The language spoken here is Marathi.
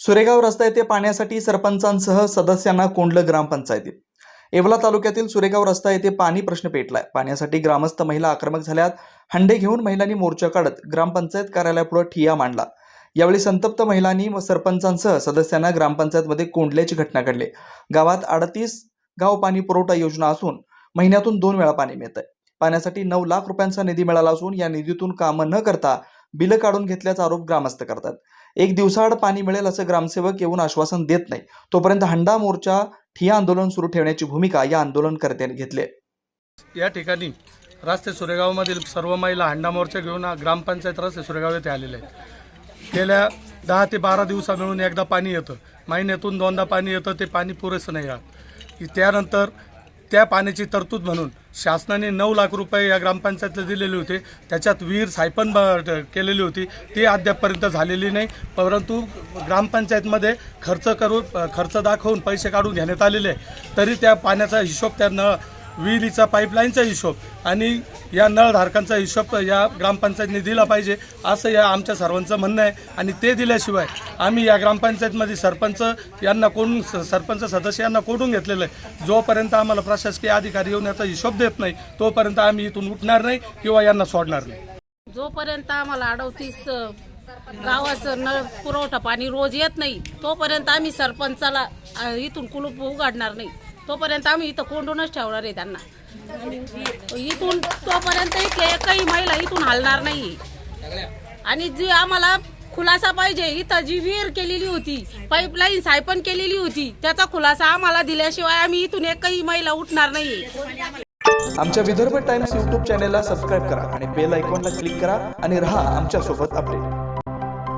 सुरेगाव रस्ता येथे पाण्यासाठी सरपंचांसह सदस्यांना कोंडलं ग्रामपंचायतीत. येवला तालुक्यातील सुरेगाव रस्ता येथे पाणी प्रश्न पेटलाय. पाण्यासाठी ग्रामस्थ महिला आक्रमक झाल्यात. हंडे घेऊन महिलांनी मोर्चा काढत ग्रामपंचायत कार्यालयापुढे ठिया मांडला. यावेळी संतप्त महिलांनी व सरपंचांसह सदस्यांना ग्रामपंचायतमध्ये कोंडल्याची घटना घडली. गावात अडतीस गाव पाणी पुरवठा योजना असून महिन्यातून दोन वेळा पाणी मिळतंय. पाण्यासाठी नऊ लाख रुपयांचा निधी मिळाला असून या निधीतून कामं न करता बिलं काढून घेतल्याचा आरोप ग्रामस्थ करतात. एक दिवसाआड पाणी मिळेल असं ग्रामसेवक येऊन आश्वासन देत नाही. तोपर्यंत हंडा मोर्चा ठिया आंदोलन सुरू ठेवण्याची भूमिका या आंदोलनकर्त्यांनी घेतली या ठिकाणी रास्ते सुरेगावमधील सर्व महिला हंडा मोर्चा घेऊन ग्रामपंचायत रस्ते सुरेगाव येथे आलेले आहेत. गेल्या दहा ते बारा दिवसा मिळून एकदा पाणी येतं. महिन्यातून दोनदा पाणी येतं. ते पाणी पुरेसं नाही राहत. त्यानंतर त्या पाण्याची तरतूद म्हणून शासनाने नऊ लाख रुपये या ग्रामपंचायतला दिलेले होते. त्याच्यात विहीर सायपन ब- केलेली होती. ती अद्यापपर्यंत झालेली नाही. परंतु ग्रामपंचायतमध्ये खर्च करून खर्च दाखवून पैसे काढून घेण्यात आलेले तरी त्या पाण्याचा हिशोब त्या न विहिरीचा पाईपलाईनचा हिशोब आणि या नळधारकांचा हिशोब या ग्रामपंचायतने दिला पाहिजे असं या आमच्या सर्वांचं म्हणणं आहे. आणि ते दिल्याशिवाय आम्ही या ग्रामपंचायतमध्ये सरपंच यांना कोण सरपंच सदस्य यांना कोठून घेतलेलं आहे? जोपर्यंत आम्हाला प्रशासकीय अधिकारी येऊन याचा हिशोब देत नाही तोपर्यंत आम्ही इथून उठणार नाही किंवा यांना सोडणार नाही. जोपर्यंत आम्हाला अडवतीस गावाचं नळ पुरवठा पाणी रोज येत नाही तोपर्यंत आम्ही सरपंचाला इथून कुलूप उघडणार नाही. तोपर्यंत आम्ही इथं कोंडूनच ठेवणार आहे त्यांना. इथून तोपर्यंत इथले एकही महिला इथून हलणार नाही. आणि जी आम्हाला खुलासा पाहिजे इथं जी विहीर केलेली होती पाईपलाईन सायपन केलेली होती त्याचा खुलासा आम्हाला दिल्याशिवाय आम्ही इथून एकही महिला उठणार नाही. आमच्या विदर्भ टाइम्स युट्यूब चॅनेलला सबस्क्राईब करा आणि बेल आयकॉनला क्लिक करा आणि रहा आमच्यासोबत अपडेट